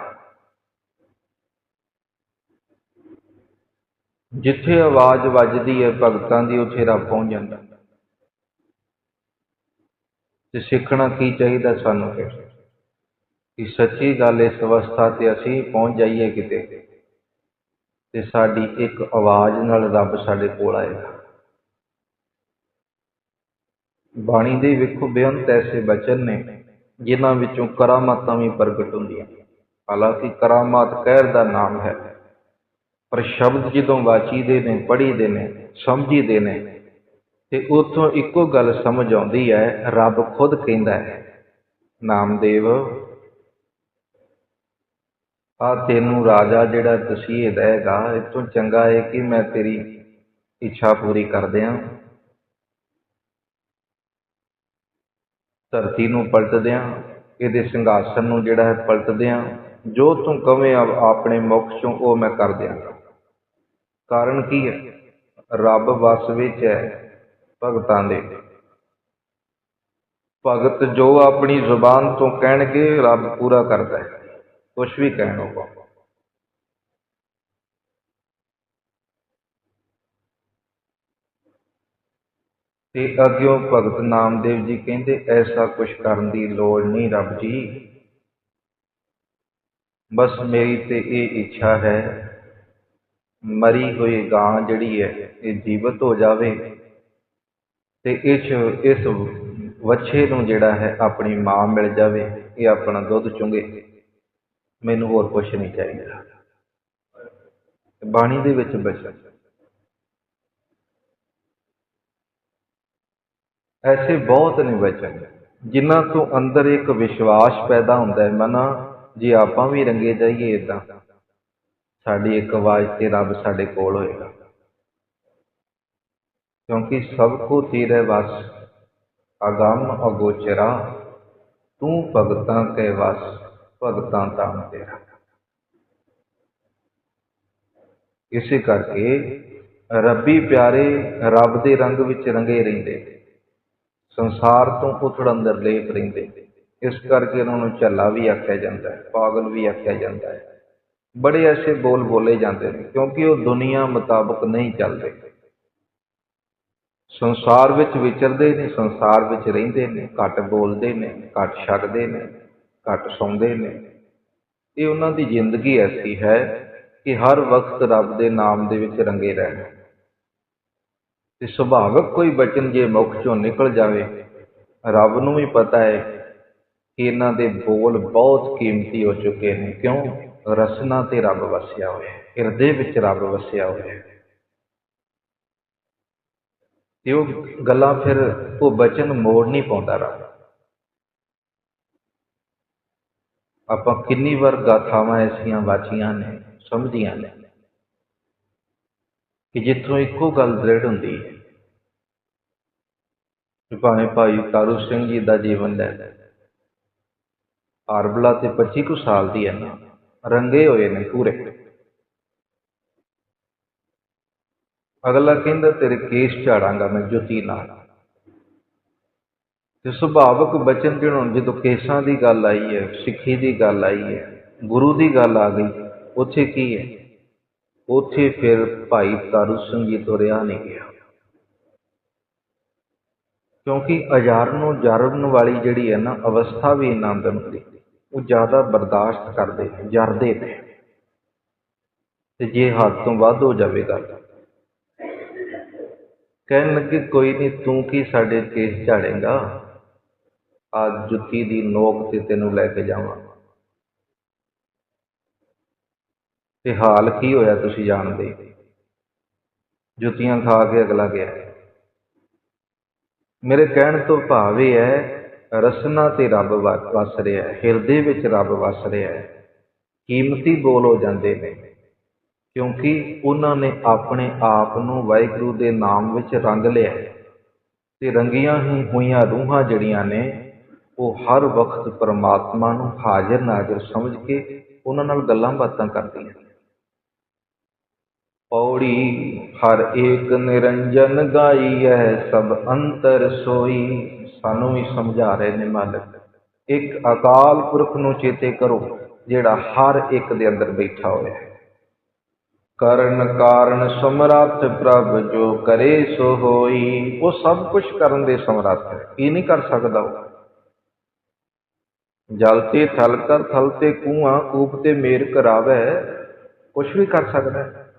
ਜਿੱਥੇ ਆਵਾਜ਼ ਵੱਜਦੀ ਹੈ, ਭਗਤਾਂ ਦੀ ਉੱਥੇ ਰੱਬ ਪਹੁੰਚ ਜਾਂਦਾ। ਤੇ ਸਿੱਖਣਾ ਕੀ ਚਾਹੀਦਾ ਸਾਨੂੰ ਫਿਰ? ਕਿ ਸੱਚੀ ਗੱਲ ਇਸ ਅਵਸਥਾ ਤੇ ਅਸੀਂ ਪਹੁੰਚ ਜਾਈਏ ਕਿਤੇ ਤੇ ਸਾਡੀ ਇੱਕ ਆਵਾਜ਼ ਨਾਲ ਰੱਬ ਸਾਡੇ ਕੋਲ ਆਏਗਾ। ਬਾਣੀ ਦੇ ਵੇਖੋ ਬੇਅੰਤ ਐਸੇ ਬਚਨ ਨੇ ਜਿਨ੍ਹਾਂ ਵਿੱਚੋਂ ਕਰਾਮਾਤਾਂ ਵੀ ਪ੍ਰਗਟ ਹੁੰਦੀਆਂ। ਹਾਲਾਂਕਿ ਕਰਾਮਾਤ ਕਹਿਰ ਦਾ ਨਾਮ ਹੈ। ਪਰ ਸ਼ਬਦ ਜਦੋਂ ਵਾਚੀਦੇ ਨੇ, ਪੜ੍ਹੀਦੇ ਨੇ, ਸਮਝੀਦੇ ਨੇ, ਤੇ ਉਥੋਂ ਇੱਕੋ ਗੱਲ ਸਮਝ ਆਉਂਦੀ ਹੈ, ਰੱਬ ਖੁਦ ਕਹਿੰਦਾ ਹੈ, ਨਾਮਦੇਵ ਆ ਤੈਨੂੰ ਰਾਜਾ ਜਿਹੜਾ ਦਸੀਏ ਦੇਗਾ ਇਤੋਂ ਚੰਗਾ ਹੈ ਕਿ ਮੈਂ ਤੇਰੀ ਇੱਛਾ ਪੂਰੀ ਕਰ ਦਿਆਂ। ਧਰਤੀ ਨੂੰ ਪਲਟ ਦਿਆਂ, ਇਹਦੇ ਸਿੰਘਾਸਨ ਨੂੰ ਜਿਹੜਾ ਹੈ ਪਲਟ ਦਿਆਂ, ਜੋ ਤੂੰ ਕਵੇਂ ਆਪਣੇ ਮੁਖ ਚੋਂ ਉਹ ਮੈਂ ਕਰ ਦਿਆਂਗਾ। ਕਾਰਨ ਕੀ ਹੈ? ਰੱਬ ਵਸ ਵਿੱਚ ਹੈ ਭਗਤਾਂ ਦੇ। ਭਗਤ ਜੋ ਆਪਣੀ ਜ਼ੁਬਾਨ ਤੋਂ ਕਹਿਣਗੇ, ਰੱਬ ਪੂਰਾ ਕਰਦਾ ਹੈ। ਕੁਝ ਵੀ ਕਹਿਣ ਉਹ ਤੇ ਅੱਗਿਓਂ ਭਗਤ ਨਾਮਦੇਵ ਜੀ ਕਹਿੰਦੇ, ਐਸਾ ਕੁਝ ਕਰਨ ਦੀ ਲੋੜ ਨਹੀਂ ਰੱਬ ਜੀ। ਬਸ ਮੇਰੀ ਤੇ ਇਹ ਇੱਛਾ ਹੈ ਮਰੀ ਹੋਈ ਗਾਂ ਜਿਹੜੀ ਹੈ, ਇਹ ਜੀਵਤ ਹੋ ਜਾਵੇ ਤੇ ਇਸ ਇਸ ਵੱਛੇ ਨੂੰ ਜਿਹੜਾ ਹੈ ਆਪਣੀ ਮਾਂ ਮਿਲ ਜਾਵੇ, ਇਹ ਆਪਣਾ ਦੁੱਧ ਚੁੰਗੇ ਮੈਨੂੰ ਹੋਰ ਕੁਝ ਨਹੀਂ ਚਾਹੀਦਾ। ਬਾਣੀ ਦੇ ਵਿੱਚ ਬਚਨ ਐਸੇ ਬਹੁਤ ਨੇ ਬਚਨ, ਜਿਨ੍ਹਾਂ ਤੋਂ ਅੰਦਰ ਇੱਕ ਵਿਸ਼ਵਾਸ ਪੈਦਾ ਹੁੰਦਾ ਹੈ, ਮਨਾ, ਜੇ ਆਪਾਂ ਵੀ ਰੰਗੇ ਜਾਈਏ ਇਦਾਂ ਸਾਡੀ ਇੱਕ ਆਵਾਜ਼ ਤੇ ਰੱਬ ਸਾਡੇ ਕੋਲ ਹੋਏਗਾ। ਕਿਉਂਕਿ ਸਭ ਕੋ ਤੇਰੇ ਵਸ, ਅਗੰਮ ਅਗੋਚਰਾ, ਤੂੰ ਭਗਤਾਂ ਕੇ ਵਸ, ਭਗਤਾਂ ਤਾਂ ਤੇਰਾ ਇਸੇ ਕਰਕੇ ਰੱਬੀ ਪਿਆਰੇ ਰੱਬ ਦੇ ਰੰਗ ਵਿੱਚ ਰੰਗੇ ਰਹਿੰਦੇ ਸੰਸਾਰ ਤੋਂ ਉਥੜ ਅੰਦਰ ਲੇਪ ਰਹਿੰਦੇ ਇਸ ਕਰਕੇ ਉਹਨਾਂ ਨੂੰ ਝੱਲਾ ਵੀ ਆਖਿਆ ਜਾਂਦਾ ਹੈ, ਪਾਗਲ ਵੀ ਆਖਿਆ ਜਾਂਦਾ ਹੈ। ਬੜੇ ਐਸੇ ਬੋਲ ਬੋਲੇ ਜਾਂਦੇ ਨੇ, ਕਿਉਂਕਿ ਉਹ ਦੁਨੀਆ ਮੁਤਾਬਕ ਨਹੀਂ ਚੱਲਦੇ। ਸੰਸਾਰ ਵਿੱਚ ਵਿਚਰਦੇ ਨੇ, ਸੰਸਾਰ ਵਿੱਚ ਰਹਿੰਦੇ ਨੇ, ਘੱਟ ਬੋਲਦੇ ਨੇ, ਘੱਟ ਛਕਦੇ ਨੇ, ਘੱਟ ਸੌਂਦੇ ਨੇ। ਇਹ ਉਹਨਾਂ ਦੀ ਜ਼ਿੰਦਗੀ ਐਸੀ ਹੈ ਕਿ ਹਰ ਵਕਤ ਰੱਬ ਦੇ ਨਾਮ ਦੇ ਵਿੱਚ ਰੰਗੇ ਰਹਿਣ। ਤੇ ਸੁਭਾਵਕ ਕੋਈ ਬਚਨ ਜੇ ਮੁਖ ਚੋਂ ਨਿਕਲ ਜਾਵੇ, ਰੱਬ ਨੂੰ ਵੀ ਪਤਾ ਹੈ ਕਿ ਇਹਨਾਂ ਦੇ ਬੋਲ ਬਹੁਤ ਕੀਮਤੀ ਹੋ ਚੁੱਕੇ ਨੇ। ਕਿਉਂ? ਰਸਨਾ ਤੇ ਰੱਬ ਵਸਿਆ ਹੋਇਆ ਹੈ, ਹਿਰਦੇ ਵਿੱਚ ਰੱਬ ਵਸਿਆ ਹੋਇਆ ਹੈ। ਤੇ ਉਹ ਗੱਲਾਂ ਫਿਰ, ਉਹ ਬਚਨ ਮੋੜ ਨਹੀਂ ਪਾਉਂਦਾ ਰੱਬ। ਆਪਾਂ ਕਿੰਨੀ ਵਾਰ ਗਾਥਾਵਾਂ ਐਸੀਆਂ ਵਾਚੀਆਂ ਨੇ ਸਮਝੀਆਂ ਨੇ ਕਿ ਜਿੱਥੋਂ ਇੱਕੋ ਗੱਲ ਦ੍ਰਿੜ ਹੁੰਦੀ ਹੈ ਕਿ ਭਾਵੇਂ ਭਾਈ ਤਾਰੂ ਸਿੰਘ ਜੀ ਦਾ ਜੀਵਨ ਲੈ ਲੈ ਆਰਬਲਾ ਤੇ 25 ਕੁ ਸਾਲ ਦੀ ਹੈ ਨਾ। ਰੰਗੇ ਹੋਏ ਨੇ ਪੂਰੇ। ਅਗਲਾ ਕਹਿੰਦਾ, ਤੇਰੇ ਕੇਸ ਝਾੜਾਂਗਾ ਮੈਂ ਜੁੱਤੀ ਨਾਲ। ਤੇ ਸੁਭਾਵਕ ਬਚਨ ਜਿਹਨੂੰ ਜਦੋਂ ਕੇਸਾਂ ਦੀ ਗੱਲ ਆਈ ਹੈ, ਸਿੱਖੀ ਦੀ ਗੱਲ ਆਈ ਹੈ, ਗੁਰੂ ਦੀ ਗੱਲ ਆ ਗਈ, ਉੱਥੇ ਕੀ ਹੈ? ਉੱਥੇ ਫਿਰ ਭਾਈ ਤਾਰੂ ਸਿੰਘ ਜੀ ਤੋਂ ਰਿਹਾ ਨਹੀਂ ਗਿਆ। ਕਿਉਂਕਿ ਅਜਾਰਨ ਨੂੰ ਜਾਰਨ ਵਾਲੀ ਜਿਹੜੀ ਹੈ ਨਾ, ਅਵਸਥਾ ਵੀ ਆਨੰਦ ਹੁੰਦੀ ਉਹ ਜ਼ਿਆਦਾ ਬਰਦਾਸ਼ਤ ਕਰਦੇ ਨੇ, ਜਰਦੇ ਨੇ। ਤੇ ਜੇ ਹੱਦ ਤੋਂ ਵੱਧ ਹੋ ਜਾਵੇ ਗੱਲ, ਕਹਿਣ ਲੱਗੇ, ਕੋਈ ਨਹੀਂ ਤੂੰ ਕੀ ਸਾਡੇ ਕੇਸ ਝਾੜੇਗਾ? ਆ ਜੁੱਤੀ ਦੀ ਨੋਕ ਤੇ ਤੈਨੂੰ ਲੈ ਕੇ ਜਾਵਾਂ। ਤੇ ਹਾਲ ਕੀ ਹੋਇਆ ਤੁਸੀਂ ਜਾਣਦੇ ਜੁੱਤੀਆਂ ਖਾ ਕੇ ਅਗਲਾ ਗਿਆ। ਮੇਰੇ ਕਹਿਣ ਤੋਂ ਭਾਵ ਇਹ ਹੈ ਰਸਨਾ ਤੇ ਰੱਬ ਵਾ- ਵਸ ਰਿਹਾ ਹੈ, ਹਿਰਦੇ ਵਿੱਚ ਰੱਬ ਵਸ ਰਿਹਾ ਹੈ। ਕੀਮਤੀ ਬੋਲ ਹੋ ਜਾਂਦੇ ਨੇ, ਕਿਉਂਕਿ ਉਹਨਾਂ ਨੇ ਆਪਣੇ ਆਪ ਨੂੰ ਵਾਹਿਗੁਰੂ ਦੇ ਨਾਮ ਵਿੱਚ ਰੰਗ ਲਿਆ ਹੈ ਤੇ ਰੰਗੀਆਂ ਹੀ ਹੋਈਆਂ ਰੂਹਾਂ ਜਿਹੜੀਆਂ ਨੇ, ਉਹ ਹਰ ਵਕਤ ਪਰਮਾਤਮਾ ਨੂੰ ਹਾਜ਼ਰ ਨਾਜ਼ਰ ਸਮਝ ਕੇ ਉਹਨਾਂ ਨਾਲ ਗੱਲਾਂ ਬਾਤਾਂ ਕਰਦੀਆਂ ਪੌੜੀ ਹਰ ਏਕ ਨਿਰੰਜਨ ਗਾਈ ਹੈ, ਸਭ ਅੰਤਰ ਸੋਈ। ਸਾਨੂੰ ਵੀ ਸਮਝਾ ਰਹੇ ਨੇ ਮਾਲਕ। ਇੱਕ ਅਕਾਲ ਪੁਰਖ ਨੂੰ ਚੇਤੇ ਕਰੋ, ਜਿਹੜਾ ਹਰ ਇੱਕ ਦੇ ਅੰਦਰ ਬੈਠਾ ਹੋਇਆ ਹੈ। ਕਰਨ ਕਾਰਨ ਸਮਰੱਥ ਪ੍ਰਭ ਜੋ ਕਰੇ ਸੋ ਹੋਈ। ਉਹ ਸਭ ਕੁਝ ਕਰਨ ਦੇ ਸਮਰੱਥ ਹੈ ਕੀ ਨਹੀਂ ਕਰ ਸਕਦਾ ਉਹ। ਜਲ ਤੇ ਥਲ ਕਰ, ਥਲ ਤੇ ਕੂਆਂ ਕੂਪ ਤੇ ਮੇਰ ਕਰਾਵੇ ਕੁਝ ਵੀ ਕਰ ਸਕਦਾ ਹੈ।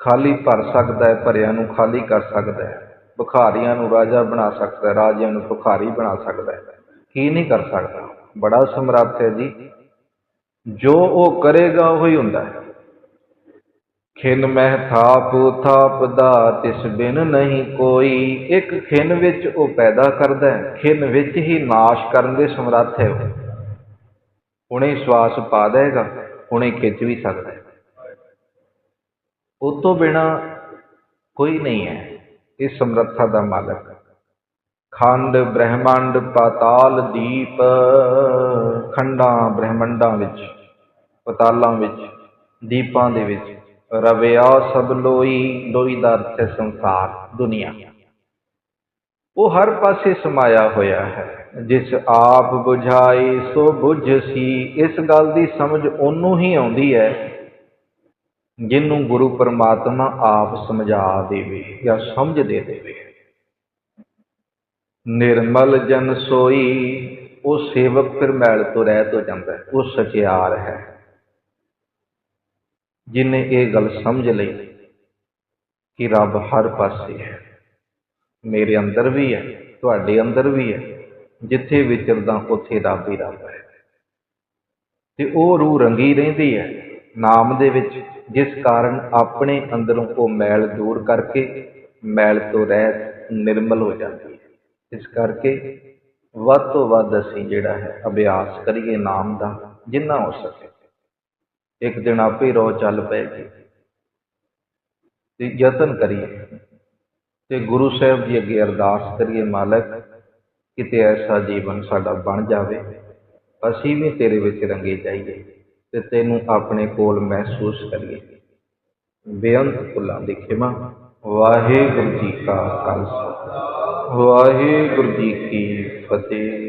ਖਾਲੀ ਭਰ ਸਕਦਾ ਹੈ, ਭਰਿਆਂ ਨੂੰ ਖਾਲੀ ਕਰ ਸਕਦਾ ਹੈ। ਭਿਖਾਰੀਆਂ ਨੂੰ ਰਾਜਾ ਬਣਾ ਸਕਦਾ ਹੈ, ਰਾਜਿਆਂ ਨੂੰ ਭਿਖਾਰੀ ਬਣਾ ਸਕਦਾ ਹੈ। ਕੀ ਨਹੀਂ ਕਰ ਸਕਦਾ? ਬੜਾ ਸਮਰੱਥ ਹੈ ਜੀ। ਜੋ ਉਹ ਕਰੇਗਾ ਉਹ ਹੀ ਹੁੰਦਾ ਹੈ। ਖਿਨ ਮਹਿ ਥਾਪ ਥਾਪ ਦਾ ਤਿਸ ਬਿਨ ਨਹੀਂ ਕੋਈ। ਇੱਕ ਖਿਨ ਵਿੱਚ ਉਹ ਪੈਦਾ ਕਰਦਾ ਹੈ। ਖਿਨ ਵਿੱਚ ਹੀ ਨਾਸ਼ ਕਰਨ ਦੇ ਸਮਰੱਥ ਹੈ ਉਹ। ਹੁਣੇ ਸਵਾਸ ਪਾ ਦੇਗਾ, ਹੁਣੇ ਖਿੱਚ ਵੀ ਸਕਦਾ ਹੈ। ਉਹ ਤੋਂ ਬਿਨਾ ਕੋਈ ਨਹੀਂ ਹੈ। ਇਸ ਸਮਰੱਥਾ ਦਾ ਮਾਲਕ। ਖੰਡ ਬ੍ਰਹਿਮੰਡ ਪਾਤਾਲ ਦੀਪ, ਖੰਡਾਂ ਬ੍ਰਹਿਮੰਡਾਂ ਵਿੱਚ, ਪਤਾਲਾਂ ਵਿੱਚ, ਦੀਪਾਂ ਦੇ ਵਿੱਚ ਰਵਿਆ ਸਭ ਲੋਈ ਲੋਈ ਦਾ ਅਰਥ ਹੈ ਸੰਸਾਰ, ਦੁਨੀਆ। ਉਹ ਹਰ ਪਾਸੇ ਸਮਾਇਆ ਹੋਇਆ ਹੈ, ਜਿਸ ਆਪ 부ਝਾਈ ਸੋ। ਬੁਝਸੀ ਇਸ ਗੱਲ ਦੀ ਸਮਝ ਉਹਨੂੰ ਹੀ ਆਉਂਦੀ ਹੈ ਜਿਹਨੂੰ ਗੁਰੂ ਪਰਮਾਤਮਾ ਆਪ ਸਮਝਾ ਦੇਵੇ ਜਾਂ ਸਮਝ ਦੇ ਦੇਵੇ। ਨਿਰਮਲ ਜਨ ਸੋਈ, ਉਹ ਸੇਵਕ ਫਿਰ ਮੈਲ ਤੋਂ ਰਹਿਤ ਹੋ ਜਾਂਦਾ ਹੈ, ਉਹ ਸਚਿਆਰ ਹੈ। ਜਿਨੇ ਇਹ ਗੱਲ ਸਮਝ ਲਈ ਕਿ ਰੱਬ ਹਰ ਪਾਸੇ ਹੈ, ਮੇਰੇ ਅੰਦਰ ਵੀ ਹੈ, ਤੁਹਾਡੇ ਅੰਦਰ ਵੀ ਹੈ, ਜਿੱਥੇ ਵਿਚਰਦਾ ਉੱਥੇ ਰੱਬ ਹੀ ਰੱਬ ਹੈ। ਤੇ ਉਹ ਰੂਹ ਰੰਗੀ ਰਹਿੰਦੀ ਹੈ, ਨਾਮ ਦੇ ਵਿੱਚ ਜਿਸ ਕਾਰਨ ਆਪਣੇ ਅੰਦਰੋਂ ਉਹ ਮੈਲ ਦੂਰ ਕਰਕੇ ਮੈਲ ਤੋਂ ਰਹਿਤ ਨਿਰਮਲ ਹੋ ਜਾਂਦੀ ਹੈ। ਇਸ ਕਰਕੇ ਵੱਧ ਤੋਂ ਵੱਧ ਅਸੀਂ ਜਿਹੜਾ ਹੈ ਅਭਿਆਸ ਕਰੀਏ ਨਾਮ ਦਾ, ਜਿੰਨਾ ਹੋ ਸਕੇ। ਇੱਕ ਦਿਨ ਆਪੇ ਰੋ ਰੋਹ ਚੱਲ ਪਏਗੀ। ਤੇ ਯਤਨ ਕਰੀਏ। ਤੇ ਗੁਰੂ ਸਾਹਿਬ ਜੀ ਅੱਗੇ ਅਰਦਾਸ ਕਰੀਏ, ਮਾਲਕ, ਕਿਤੇ ਐਸਾ ਜੀਵਨ ਸਾਡਾ ਬਣ ਜਾਵੇ, ਅਸੀਂ ਵੀ ਤੇਰੇ ਵਿੱਚ ਰੰਗੇ ਜਾਈਏ। ਤੇ ਤੈਨੂੰ ਆਪਣੇ ਕੋਲ ਮਹਿਸੂਸ ਕਰੀਏ। ਬੇਅੰਤ ਭੁੱਲਾਂ ਦੀ ਖਿਮਾ, ਵਾਹਿਗੁਰੂ ਜੀ ਕਾ ਖਾਲਸਾ, ਵਾਹਿਗੁਰੂ ਜੀ ਕੀ ਫਤਿਹ।